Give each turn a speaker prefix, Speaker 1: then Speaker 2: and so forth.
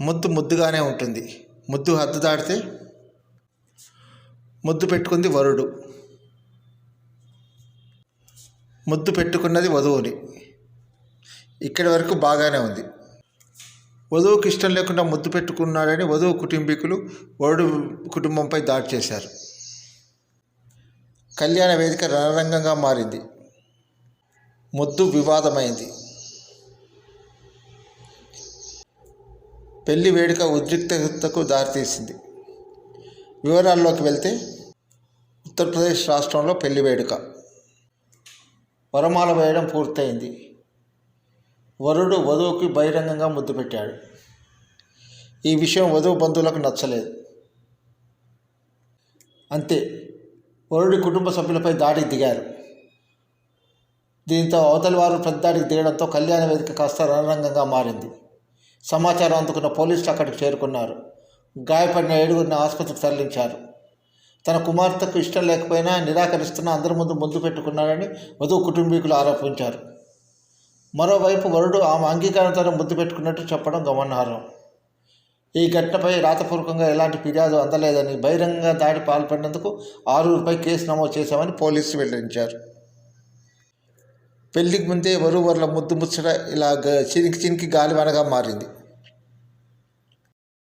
Speaker 1: ముద్దు ముద్దుగానే ఉంటుంది. ముద్దు హద్దు దాటితే ముద్దు పెట్టుకుంది వరుడు. ముద్దు పెట్టుకున్నది వధువుని. ఇక్కడి వరకు బాగానే ఉంది. వధువుకి ఇష్టం లేకుండా ముద్దు పెట్టుకున్నాడని వధువు కుటుంబీకులు వరుడు కుటుంబంపై దాడి చేశారు. కళ్యాణ వేదిక రణరంగంగా మారింది. ముద్దు వివాదమైంది. పెళ్ళి వేడుక ఉద్రిక్తతకు దారితీసింది. వివరాల్లోకి వెళ్తే ఉత్తరప్రదేశ్ రాష్ట్రంలో పెళ్ళి వేడుక. వరమాల వేయడం పూర్తయింది. వరుడు వధువుకి బహిరంగంగా ముద్దు పెట్టాడు. ఈ విషయం వధువు బంధువులకు నచ్చలేదు. అంతే వరుడి కుటుంబ సభ్యులపై దాడికి దిగారు. దీంతో అవతలి వారు పెద్దాడికి దిగడంతో కళ్యాణ వేదిక కాస్త రణరంగంగా మారింది. సమాచారం అందుకున్న పోలీసులు అక్కడికి చేరుకున్నారు. గాయపడిన ఏడుగురిని ఆసుపత్రికి తరలించారు. తన కుమార్తెకు ఇష్టం లేకపోయినా నిరాకరిస్తున్న అందరి ముందు ముందు పెట్టుకున్నాడని వధువు కుటుంబీకులు ఆరోపించారు. మరోవైపు వరుడు ఆమె అంగీకారంతో ముద్దు పెట్టుకున్నట్టు చెప్పడం గమనార్హం. ఈ ఘటనపై రాతపూర్వకంగా ఎలాంటి ఫిర్యాదు అందలేదని బహిరంగంగా దాడి పాల్పడినందుకు ఆరుగురిపై కేసు నమోదు చేశామని పోలీసులు వెల్లడించారు. పెళ్ళికి ముందే వరువర్ల ముద్దు ముచ్చట ఇలా చినికి చినికి గాలివానగా మారింది.